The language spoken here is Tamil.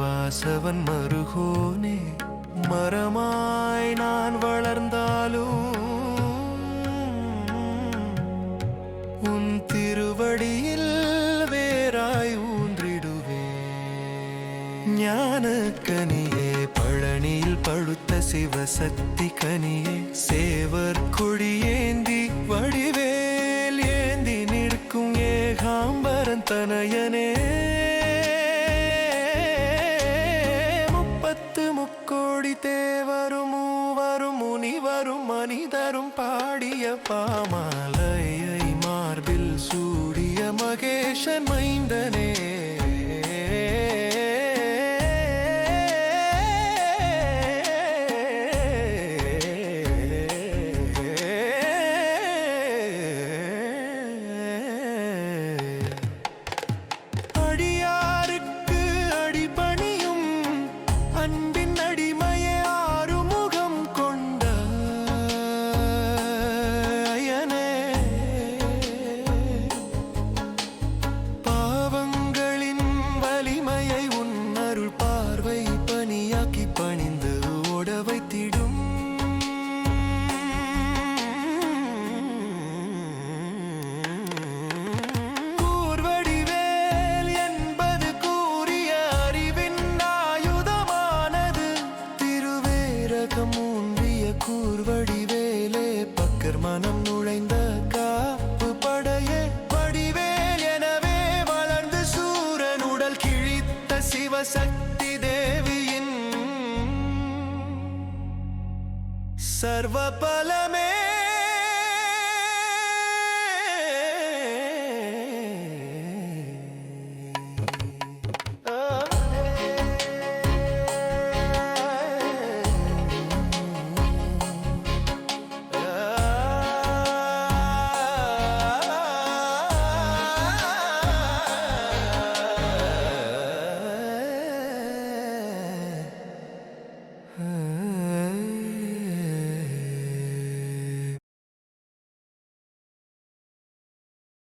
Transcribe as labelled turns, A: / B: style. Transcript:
A: வாசவன் மருகோனே மரமாய் நான் வளர்ந்தாலும் உன் திருவடியில் வேறாய் ஊன்றிடுவேன். ஞான கனியே பழனியில் பழுத்த சிவசக்தி கனியே சேவர் கொடியேந்தி வடிவேல் ஏந்தி நிற்கும் ஏகாம்பரன் தனயனே. முனிவரும் மனிதரும் பாடிய பாமாலையை மார்பில் சூடிய மகேஷன் மைந்தனே. ശിവശക്തി ദേവിയിൻ സർവഫലമേ